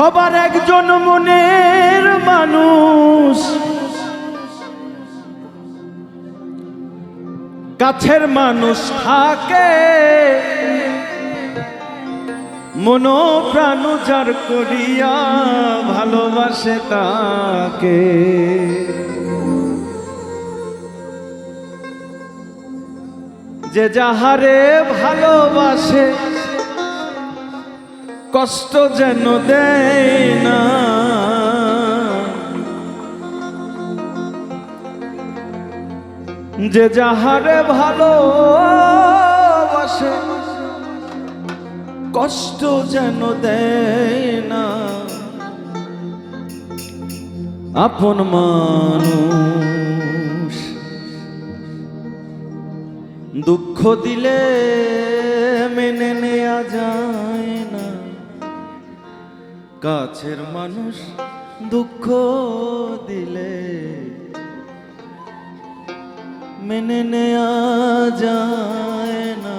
সবার একজন মনের মানুষ। কাছের মানুষ থাকে। মন প্রাণ যার করিয়া ভালোবাসে তাকে। যে যাহারে ভালোবাসে কষ্ট যেন দেয় না। যে যাহারে ভালোবাসে, কষ্ট যেন দেয় না। আপন মানুষ, দুঃখ দিলে কাছের মানুষ দুঃখ দিলে মেনে নেয়া যায় না।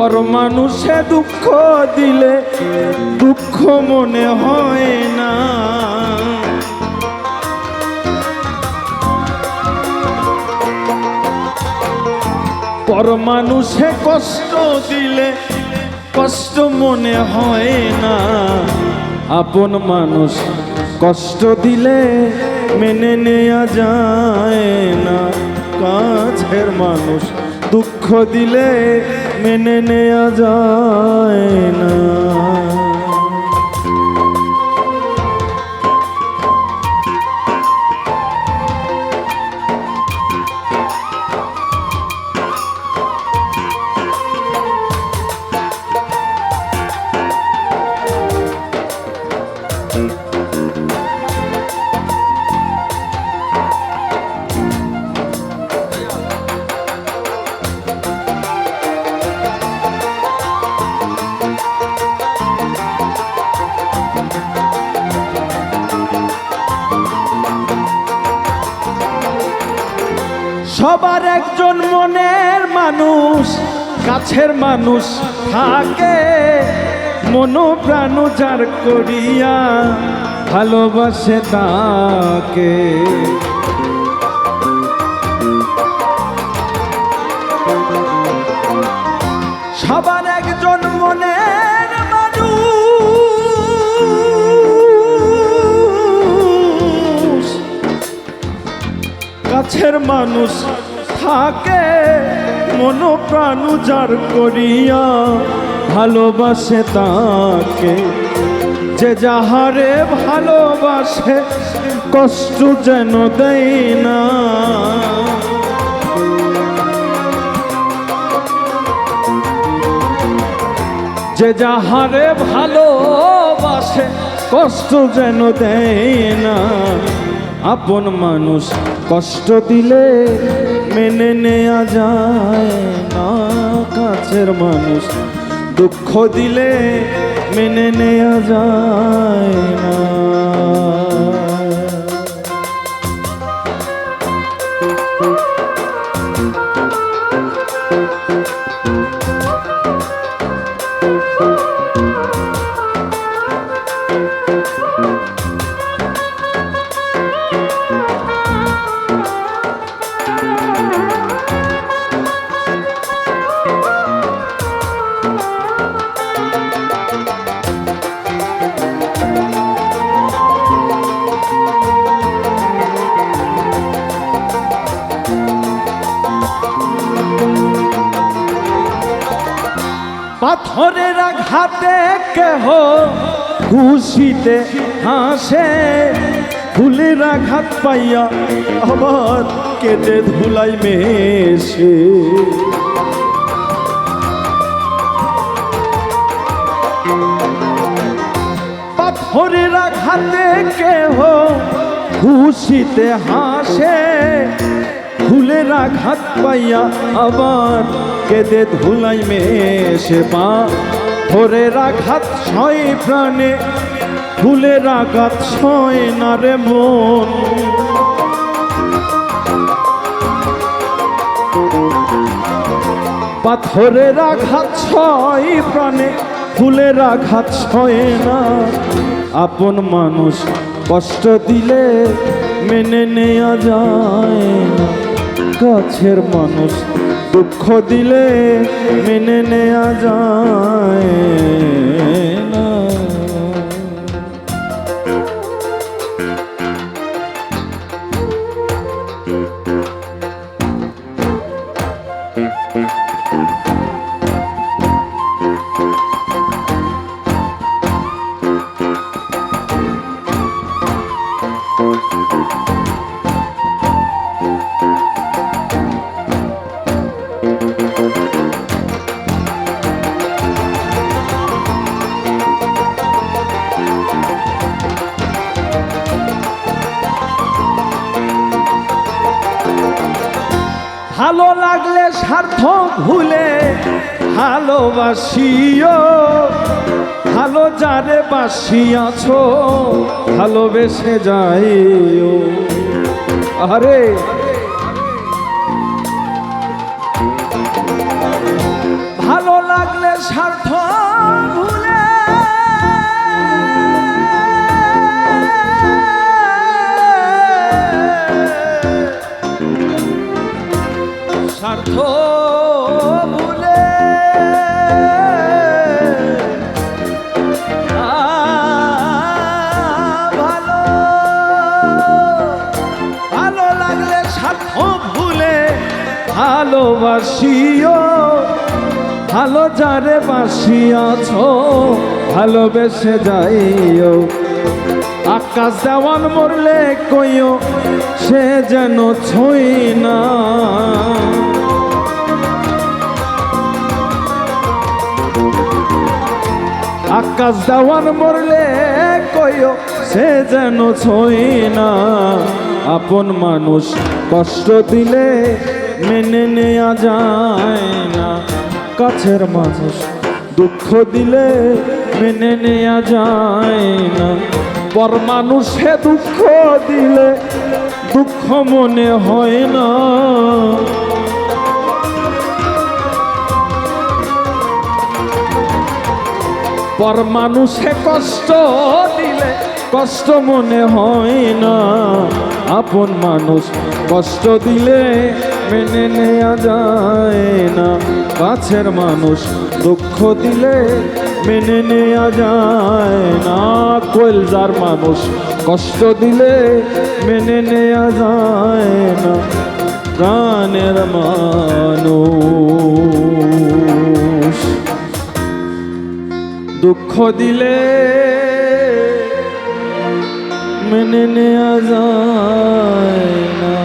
পর মানুষে দুঃখ দিলে দুঃখ মনে হয় না। পর মানুষে কষ্ট দিলে কষ্ট মনে হয় না। আপন মানুষ কষ্ট দিলে মেনে নেয়া যায় না। কাছের মানুষ দুঃখ দিলে মেনে নেয়া যায় না সবার একজন মনের মানুষ, কাছের মানুষ থাকে। মনোপ্রাণ যার করিয়া ভালোবাসে তাকে। সবার একজন মনের কাছের মানুষ থাকে মন প্রাণ করিয়া ভালোবাসে তাকে। যে যাহারে ভালোবাসে, কষ্ট যেন দেয় না। যে যাহারে ভালোবাসে, কষ্ট যেন দেয় না। আপন মানুষ কষ্ট দিলে মেনে নেয়া যায় না। কাছের মানুষ দুঃখ দিলে মেনে নেয়া যায় না। পাথরের আঘাতে কেহ খুশিতে হাসে। ফুলের আঘাত পাইয়া আবার কেটে ধুলাই মেশে। পাথরের আঘাতে কেহ খুশিতে হাসে। ফুলের আঘাত পাইয়া আবার কেঁদে ধুলাই মেশে পা। থরের আঘাত ছয় প্রাণে ফুলের আঘাত ছয় না রে মন। পাথরের আঘাত ছয় প্রাণে ফুলের আঘাত ছয় না। আপন মানুষ কষ্ট দিলে মেনে নেওয়া যায় কাছের মানুষ দুঃখ দিলে মেনে নেয়া যায় না। ভালো স্বার্থ ভুলে ভালোবাসিও। ভালো যারে বাসিয়াছ ভালোবেসে যাইও। আরে ভালো লাগলে স্বার্থ ভুলে স্বার্থ ভুলে ভালো ভালো লাগলে স্বার্থ ভুলে ভালোবাসিও, ভালো যারে বাসিয়াছ, ভালোবেসে যাইও। আকাশ দেওয়ান মরলে কইও, সে যেন ছই না। আকাশ দেওয়ান মরলে কইও, সে যেন ছই না। আপন মানুষ কষ্ট দিলে মেনে নেওয়া যায় না। কাছের মানুষ দুঃখ দিলে মেনে নেওয়া যায় না। পর মানুষে দুঃখ দিলে দুঃখ মনে হয় না। পর মানুষে কষ্ট দিলে কষ্ট মনে হয় না। আপন মানুষ কষ্ট দিলে মেনে নেওয়া যায় না। কাছের মানুষ দুঃখ দিলে মেনে নেওয়া যায় না। কলজার মানুষ কষ্ট দিলে মেনে নেওয়া যায় না। প্রাণের মানুষ। দুঃখ দিলে মেনে নেওয়া যায় না।